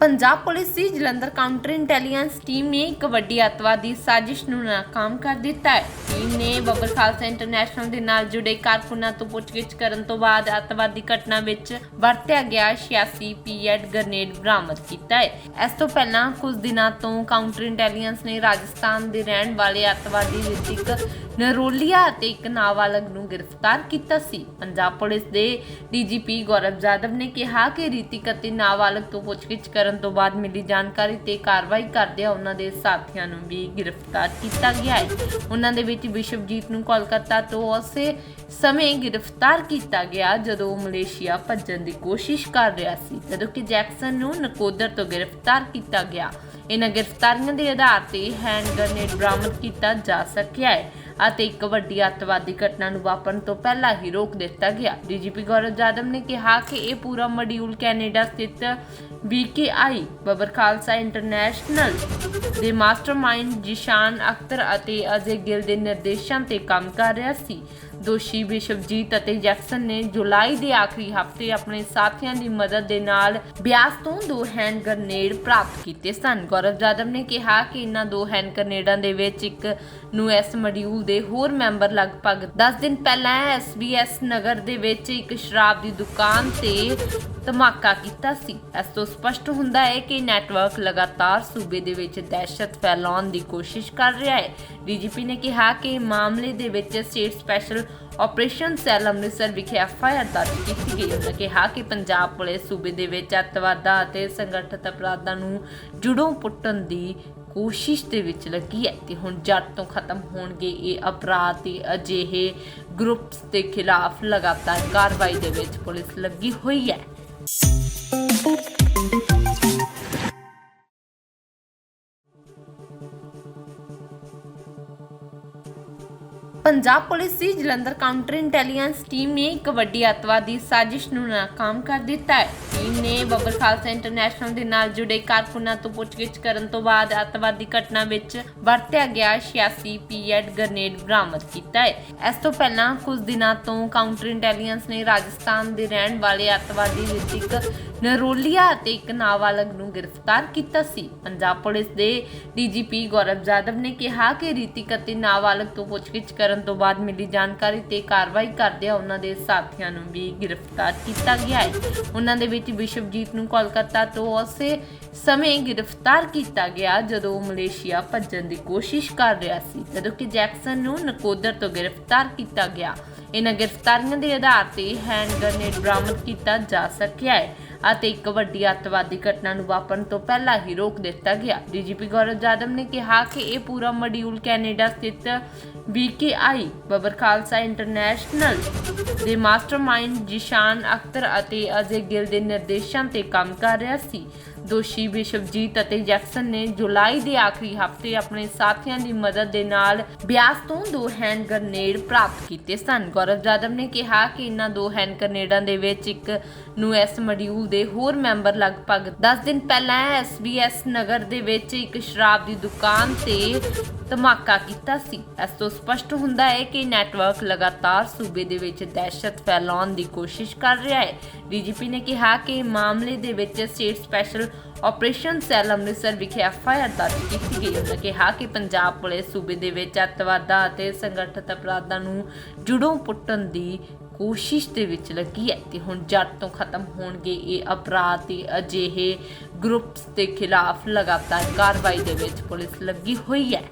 Punjab police ਦੀ Jalandhar counter intelligence team ਨੇ ਇੱਕ ਵੱਡੀ ਅੱਤਵਾਦੀ ਸਾਜ਼ਿਸ਼ ਨੂੰ ਨਾਕਾਮ ਕਰ ਦਿੱਤਾ ਹੈ। ਟੀਮ ਨੇ ਬੱਬਰ ਖਾਲਸਾ ਇੰਟਰਨੈਸ਼ਨਲ ਦੇ ਨਾਲ ਜੁੜੇ ਕਾਰਕੁਨਾਂ ਤੋਂ ਪੁੱਛਗਿੱਛ ਕਰਨ ਤੋਂ ਬਾਅਦ ਅੱਤਵਾਦੀ ਘਟਨਾ ਵਿੱਚ ਵਰਤਿਆ ਗਿਆ 86 ਪੀਐਡ ਗ੍ਰਨੇਡ ਬਰਾਮਦ ਕੀਤਾ ਹੈ। ਇਸ ਤੋਂ ਪਹਿਲਾਂ ਕੁਝ ਦਿਨਾਂ ਤੋਂ ਕਾਊਂਟਰ ਇੰਟੈਲੀਜੈਂਸ ਨੇ ਰਾਜਸਥਾਨ ਦੇ ਰਹਿਣ ਵਾਲੇ ਅੱਤਵਾਦੀ ਰਿਤਿਕ ਨਰੋਲੀਆ ਅਤੇ ਇੱਕ ਨਾਬਾਲਗ ਨੂੰ ਗ੍ਰਿਫਤਾਰ ਕੀਤਾ ਸੀ। ਪੰਜਾਬ ਪੁਲਿਸ ਦੇ ਡੀਜੀਪੀ ਗੌਰਵ ਜਾਦਵ ਨੇ ਕਿਹਾ ਕਿ ਰਿਤਿਕ ਅਤੇ ਨਾਬਾਲਗ ਤੋਂ ਪੁੱਛਗਿੱਛ ਕਰਨ ਤੋਂ ਬਾਅਦ ਮਿਲੀ ਜਾਣਕਾਰੀ ਤੇ ਕਾਰਵਾਈ ਕਰਦਿਆਂ ਉਹਨਾਂ ਦੇ ਸਾਥੀਆਂ ਨੂੰ ਵੀ ਗ੍ਰਿਫਤਾਰ ਕੀਤਾ ਗਿਆ ਹੈ। ਉਹਨਾਂ ਦੇ ਵਿੱਚ ਵਿਸ਼ਵਜੀਤ ਨੂੰ ਕੋਲਕਾਤਾ ਤੋਂ ਉਸੇ ਸਮੇਂ ਗ੍ਰਿਫਤਾਰ ਕੀਤਾ ਗਿਆ ਜਦੋਂ ਉਹ ਮਲੇਸ਼ੀਆ ਭੱਜਣ ਦੀ ਕੋਸ਼ਿਸ਼ ਕਰ ਰਿਹਾ ਸੀ, ਜਦੋਂ ਕਿ ਜੈਕਸਨ ਨੂੰ ਨਕੋਦਰ ਤੋਂ ਗ੍ਰਿਫਤਾਰ ਕੀਤਾ ਗਿਆ। ਇਹਨਾਂ ਗ੍ਰਿਫਤਾਰੀਆਂ ਦੇ ਆਧਾਰ ਤੇ ਹੈਂਡ ਗ੍ਰਨੇਡ ਬਰਾਮਦ ਕੀਤਾ ਜਾ ਸਕਿਆ ਹੈ। ਅਤੇ ਇੱਕ ਵੱਡੀ ਅੱਤਵਾਦੀ ਘਟਨਾ ਨੂੰ ਵਾਪਰਨ ਤੋਂ ਪਹਿਲਾਂ ਹੀ ਰੋਕ ਦਿੱਤਾ ਗਿਆ। ਡੀਜੀਪੀ ਗੌਰਵ ਯਾਦਵ ਨੇ ਕਿਹਾ ਕਿ ਇਹ ਪੂਰਾ ਮੋਡਿਊਲ ਕੈਨੇਡਾ ਸਥਿਤ BKI ਬੱਬਰ ਖਾਲਸਾ ਇੰਟਰਨੈਸ਼ਨਲ ਦੇ ਮਾਸਟਰਮਾਈਂਡ ਜਿਸ਼ਾਨ ਅਖਤਰ ਅਤੇ ਅਜੇ ਗਿਲ ਦੇ ਨਿਰਦੇਸ਼ਾਂ ਤੇ ਕੰਮ ਕਰ ਰਿਹਾ ਸੀ। ਦੋਸ਼ੀ ਵਿਸ਼ਵਜੀਤ ਅਤੇ ਜੈਕਸਨ ਨੇ ਜੁਲਾਈ ਦੇ ਆਖਰੀ ਹਫ਼ਤੇ ਆਪਣੇ ਸਾਥੀਆਂ ਦੀ ਮਦਦ ਦੇ ਨਾਲ ਬਿਆਸ ਤੋਂ ਦੋ ਹੈਂਡ ਗ੍ਰਨੇਡ ਪ੍ਰਾਪਤ ਕੀਤੇ ਸਨ। ਗੌਰਵ ਯਾਦਵ ਨੇ ਕਿਹਾ ਕਿ ਇਹਨਾਂ ਦੋ ਹੈਂਡ ਗ੍ਰਨੇਡਾਂ ਦੇ ਵਿੱਚ ਇੱਕ ਨੂੰ ਇਸ ਮੋਡਿਊਲ ਦੇ ਹੋਰ ਮੈਂਬਰ ਲਗਭਗ 10 ਦਿਨ ਪਹਿਲਾਂ ਐਸਬੀਐਸ ਨਗਰ ਦੇ ਵਿੱਚ ਇੱਕ ਸ਼ਰਾਬ ਦੀ ਦੁਕਾਨ ਤੇ ਧਮਾਕਾ ਕੀਤਾ ਸੀ। ਇਸ ਤੋਂ ਸਪਸ਼ਟ ਹੁੰਦਾ ਹੈ ਕਿ ਨੈਟਵਰਕ ਲਗਾਤਾਰ ਸੂਬੇ ਦੇ ਵਿੱਚ ਦਹਿਸ਼ਤ ਫੈਲਾਉਣ ਦੀ ਕੋਸ਼ਿਸ਼ ਕਰ ਰਿਹਾ ਹੈ। ਡੀਜੀਪੀ ਨੇ ਕਿਹਾ ਕਿ ਮਾਮਲੇ ਦੇ ਵਿੱਚ state special operation cell Amritsar ਵਿਖੇ ਐਫਆਈਆਰ ਦਰਜ ਕੀਤੀ ਗਈ ਉਹਨਾਂ ਕਿਹਾ ਕਿ ਪੰਜਾਬ ਪੁਲਿਸ ਸੂਬੇ ਦੇ ਵਿੱਚ ਅੱਤਵਾਦਾਂ ਅਤੇ ਸੰਗਠਿਤ ਅਪਰਾਧਾਂ ਨੂੰ ਜੁੜੋਂ ਪੁੱਟਣ ਦੀ ਕੋਸ਼ਿਸ਼ ਦੇ ਵਿੱਚ ਲੱਗੀ ਹੈ ਤੇ ਹੁਣ ਜੱਟ ਤੋਂ ਖਤਮ ਹੋਣਗੇ ਇਹ ਅਪਰਾਧ ਤੇ ਅਜਿਹੇ ਗਰੁੱਪਸ ਦੇ ਖਿਲਾਫ ਲਗਾਤਾਰ ਕਾਰਵਾਈ ਦੇ ਵਿੱਚ ਪੁਲਿਸ ਲੱਗੀ ਹੋਈ ਹੈ। ਪੰਜਾਬ ਪੁਲਿਸ ਦੀ ਜਲੰਧਰ ਕਾਊਂਟਰ ਇੰਟੈਲੀਜੈਂਸ ਟੀਮ ਨੇ ਇੱਕ ਵੱਡੀ ਅੱਤਵਾਦੀ ਸਾਜ਼ਿਸ਼ ਨੂੰ ਨਾਕਾਮ ਕਰ ਦਿੱਤਾ ਹੈ। ਟੀਮ ਨੇ ਬੱਬਰ ਖਾਲਸਾ ਇੰਟਰਨੈਸ਼ਨਲ ਦੇ ਨਾਲ ਜੁੜੇ ਕਾਰਕੁਨਾਂ ਤੋਂ ਪੁੱਛਗਿੱਛ ਕਰਨ ਤੋਂ ਬਾਅਦ ਅੱਤਵਾਦੀ ਘਟਨਾ ਵਿੱਚ ਵਰਤਿਆ ਗਿਆ 86 ਪੀਐਡ ਗ੍ਰਨੇਡ ਬਰਾਮਦ ਕੀਤਾ ਹੈ। ਇਸ ਤੋਂ ਪਹਿਲਾਂ ਕੁਝ ਦਿਨਾਂ ਤੋਂ ਕਾਊਂਟਰ ਇੰਟੈਲੀਜੈਂਸ ਨੇ ਰਾਜਸਥਾਨ ਦੇ ਰਹਿਣ ਵਾਲੇ ਅੱਤਵਾਦੀ ਰਿਤਿਕ ਨਰੋਲੀਆ ਅਤੇ ਇੱਕ ਨਾਬਾਲਗ ਨੂੰ ਗ੍ਰਿਫਤਾਰ ਕੀਤਾ ਸੀ। ਪੰਜਾਬ ਪੁਲਿਸ ਦੇ ਡੀਜੀਪੀ ਗੌਰਵ ਜਾਦਵ ਨੇ ਕਿਹਾ ਕਿ ਰੀਤਿਕ ਅਤੇ ਨਾਬਾਲਗ ਤੋਂ ਪੁੱਛਗਿੱਛ ਕਰਨ ਤੋਂ ਬਾਅਦ ਮਿਲੀ ਜਾਣਕਾਰੀ ਤੇ ਕਾਰਵਾਈ ਕਰਦਿਆਂ ਉਹਨਾਂ ਦੇ ਸਾਥੀਆਂ ਨੂੰ ਵੀ ਗ੍ਰਿਫਤਾਰ ਕੀਤਾ ਗਿਆ ਹੈ। ਉਹਨਾਂ ਦੇ ਵਿੱਚ ਵਿਸ਼ਵਜੀਤ ਨੂੰ ਕੋਲਕਾਤਾ ਤੋਂ ਉਸੇ ਸਮੇਂ ਗ੍ਰਿਫਤਾਰ ਕੀਤਾ ਗਿਆ ਜਦੋਂ ਉਹ ਮਲੇਸ਼ੀਆ ਭੱਜਣ ਦੀ ਕੋਸ਼ਿਸ਼ ਕਰ ਰਿਹਾ ਸੀ, ਜਦੋਂ ਕਿ ਜੈਕਸਨ ਨੂੰ ਨਕੋਦਰ ਤੋਂ ਗ੍ਰਿਫਤਾਰ ਕੀਤਾ ਗਿਆ। ਇਹਨਾਂ ਗ੍ਰਿਫਤਾਰੀਆਂ ਦੇ ਆਧਾਰ ਤੇ ਹੈਂਡ ਗ੍ਰਨੇਡ ਬਰਾਮਦ ਕੀਤਾ ਜਾ ਸਕਿਆ ਹੈ। ਅਤੇ ਇੱਕ ਵੱਡੀ ਅੱਤਵਾਦੀ ਘਟਨਾ ਨੂੰ ਵਾਪਰਨ ਤੋਂ ਪਹਿਲਾਂ ਹੀ ਰੋਕ ਦਿੱਤਾ ਗਿਆ। ਡੀਜੀਪੀ ਗੌਰਵ ਜਾਦਵ ਨੇ ਕਿਹਾ ਕਿ ਇਹ ਪੂਰਾ ਮੋਡਿਊਲ ਕੈਨੇਡਾ ਸਥਿਤ BKI ਬੱਬਰ ਖਾਲਸਾ ਇੰਟਰਨੈਸ਼ਨਲ ਦੇ ਮਾਸਟਰਮਾਈਂਡ ਜਿਸ਼ਾਨ ਅਖਤਰ ਅਤੇ ਅਜੇ ਗਿਲ ਦੇ ਨਿਰਦੇਸ਼ਾਂ ਤੇ ਕੰਮ ਕਰ ਰਿਹਾ ਸੀ। ਦੋਸ਼ੀ ਵਿਸ਼ਵਜੀਤ ਅਤੇ ਜੈਕਸਨ ਨੇ ਜੁਲਾਈ ਦੇ ਆਖਰੀ ਹਫ਼ਤੇ ਆਪਣੇ ਸਾਥੀਆਂ ਦੀ ਮਦਦ ਦੇ ਨਾਲ ਬਿਆਸ ਤੋਂ ਦੋ ਹੈਂਡ ਗ੍ਰਨੇਡ ਪ੍ਰਾਪਤ ਕੀਤੇ ਸਨ। ਗੌਰਵ ਜਾਦਵ ਨੇ ਕਿਹਾ ਕਿ ਇਹਨਾਂ ਦੋ ਹੈਂਡ ਗ੍ਰਨੇਡਾਂ ਦੇ ਵਿੱਚ ਇੱਕ ਨੂੰ ਇਸ ਮੋਡਿਊਲ ਦੇ ਹੋਰ ਮੈਂਬਰ ਲਗਭਗ 10 ਦਿਨ ਪਹਿਲਾਂ ਐਸਬੀਐਸ ਨਗਰ ਦੇ ਵਿੱਚ ਇੱਕ ਸ਼ਰਾਬ ਦੀ ਦੁਕਾਨ ਤੇ ਧਮਾਕਾ ਕੀਤਾ ਸੀ। ਇਸ ਤੋਂ ਸਪਸ਼ਟ ਹੁੰਦਾ ਹੈ ਕਿ ਨੈਟਵਰਕ ਲਗਾਤਾਰ ਸੂਬੇ ਦੇ ਵਿੱਚ ਦਹਿਸ਼ਤ ਫੈਲਾਉਣ ਦੀ ਕੋਸ਼ਿਸ਼ ਕਰ ਰਿਹਾ ਹੈ। ਡੀਜੀਪੀ ਨੇ ਕਿਹਾ ਕਿ ਮਾਮਲੇ ਦੇ ਵਿੱਚ state special operation cell Amritsar ਵਿਖੇ ਐਫਆਈਆਰ ਦਰਜ ਕੀਤੀ ਗਈ। ਉਹਨਾਂ ਕਿਹਾ ਕਿ ਪੰਜਾਬ ਪੁਲਿਸ ਸੂਬੇ ਦੇ ਵਿੱਚ ਅੱਤਵਾਦਾਂ ਅਤੇ ਸੰਗਠਿਤ ਅਪਰਾਧਾਂ ਨੂੰ ਜੁੜੋਂ ਪੁੱਟਣ ਦੀ ਕੋਸ਼ਿਸ਼ ਦੇ ਵਿੱਚ ਲੱਗੀ ਹੈ ਤੇ ਹੁਣ ਜੱਟ ਤੋਂ ਖਤਮ ਹੋਣਗੇ ਇਹ ਅਪਰਾਧ ਤੇ ਅਜਿਹੇ ਗਰੁੱਪਸ ਦੇ ਖਿਲਾਫ ਲਗਾਤਾਰ ਕਾਰਵਾਈ ਦੇ ਵਿੱਚ ਪੁਲਿਸ ਲੱਗੀ ਹੋਈ ਹੈ।